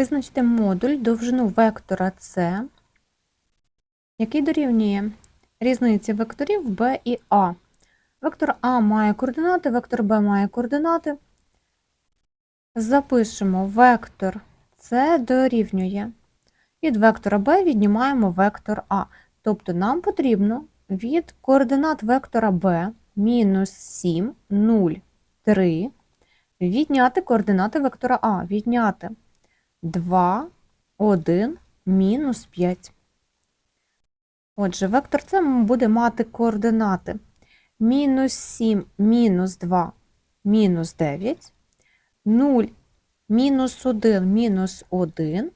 Визначте модуль довжину вектора С, який дорівнює різниці векторів b і a. Вектор А має координати, вектор Б має координати. Запишемо вектор С дорівнює. Від вектора b віднімаємо вектор А. Тобто нам потрібно від координат вектора b мінус 7, 0, 3 відняти координати вектора А. Відняти 2, 1, мінус 5. Отже, вектор С буде мати координати мінус 7, мінус 2, мінус 9, 0, мінус 1, мінус 1,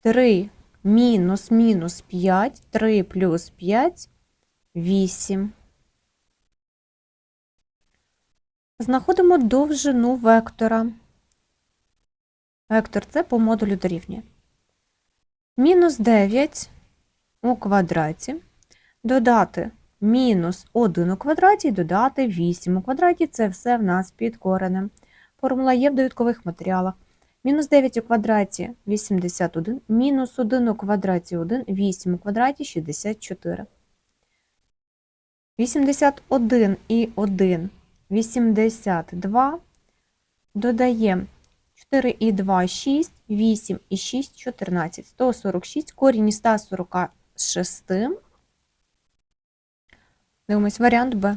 3, мінус, мінус 5, 3 плюс 5, 8. Знаходимо довжину вектора. Вектор С по модулю дорівнює. Мінус 9 у квадраті, додати мінус 1 у квадраті, додати 8 у квадраті. Це все в нас під коренем. Формула є в довідкових матеріалах. Мінус 9 у квадраті 81, мінус 1 у квадраті 1, 8 у квадраті 64. 81 і 1 82. Додаємо 4 і 2 6, 8 і 6 14. 146, корінь із 146. Дивимось варіант Б.